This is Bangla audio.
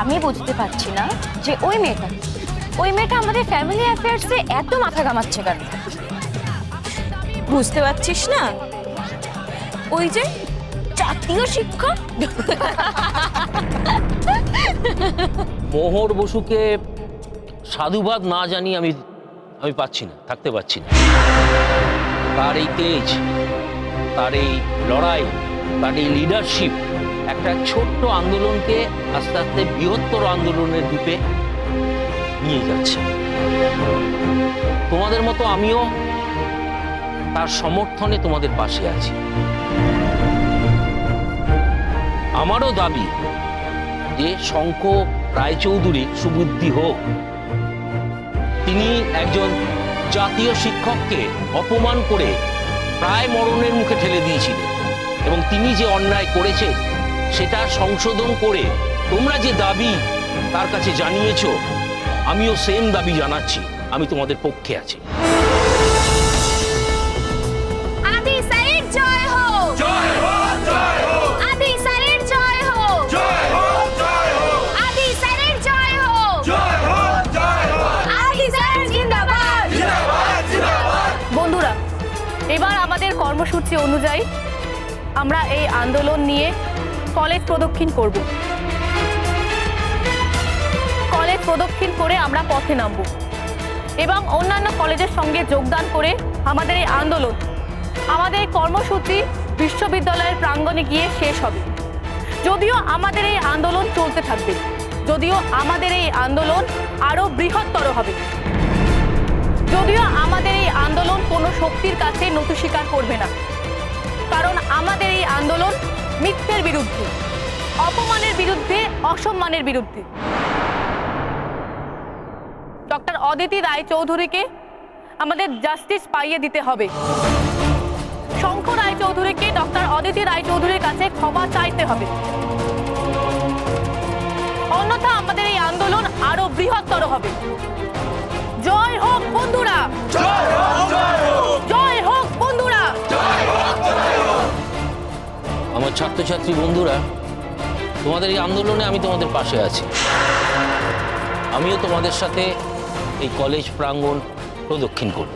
আমি বুঝতে পারছি না যে ওই মেয়েটা ওই মেয়েটা আমাদের ফ্যামিলি অ্যাফেয়ার্সে এত মাথা ঘামাচ্ছে কেন? বুঝতে পারছিস না? ওই যে জাতীয় শিক্ষক? মোহর বসুকে সাধুবাদ না জানি আমি আমি পাচ্ছি না, থাকতে পারছি না। তার এই তেজ তার এই লড়াই, তার এই লিডারশিপ একটা ছোট্ট আন্দোলনকে আস্তে আস্তে বৃহত্তর আন্দোলনের রূপে নিয়ে যাচ্ছে। তোমাদের মতো আমিও তার সমর্থনে তোমাদের পাশে আছি। আমারও দাবি যে শঙ্খ রায়চৌধুরীর সুবুদ্ধি হোক। তিনি একজন জাতীয় শিক্ষককে অপমান করে প্রায় মরণের মুখে ঠেলে দিয়েছিলেন এবং তিনি যে অন্যায় করেছেন সেটা সংশোধন করে তোমরা যে দাবি তার কাছে জানিয়েছ আমিও সেম দাবি জানাচ্ছি আমি তোমাদের পক্ষে আছি। আদি স্যারের জয় হোক জয় হোক জয় হোক আদি স্যারের জয় হোক জয় হোক জয় হোক আদি স্যারের জয় হোক জয় হোক জয় হোক আদি স্যার জিন্দাবাদ। জিন্দাবাদ জিন্দাবাদ। বন্ধুরা এবার আমাদের কর্মসূচি অনুযায়ী আমরা এই আন্দোলন নিয়ে কলেজ প্রদক্ষিণ করব। কলেজ প্রদক্ষিণ করে আমরা পথে নামব এবং অন্যান্য কলেজের সঙ্গে যোগদান করে আমাদের এই আন্দোলন, আমাদের এই কর্মসূচি বিশ্ববিদ্যালয়ের প্রাঙ্গণে গিয়ে শেষ হবে। যদিও আমাদের এই আন্দোলন চলতে থাকবে, যদিও আমাদের এই আন্দোলন আরও বৃহত্তর হবে। যদিও আমাদের এই আন্দোলন কোনো শক্তির কাছে নথি স্বীকার করবে না, কারণ আমাদের এই আন্দোলন মিথ্যের বিরুদ্ধে, অপমানের বিরুদ্ধে, অসম্মানের বিরুদ্ধে। ডক্টর অদিতি রায়চৌধুরীকে আমাদের জাস্টিস পাইয়ে দিতে হবে। শঙ্খ রায়চৌধুরীকে ডক্টর অদিতি রায়চৌধুরীর কাছে ক্ষমা চাইতে হবে। অন্যথা আমাদের এই আন্দোলন আরও বৃহত্তর হবে। জয় হোক বন্ধুরা! জয় হোক! ছাত্রছাত্রী বন্ধুরা, তোমাদের এই আন্দোলনে আমি তোমাদের পাশে আছি। আমিও তোমাদের সাথে এই কলেজ প্রাঙ্গণ প্রদক্ষিণ করব।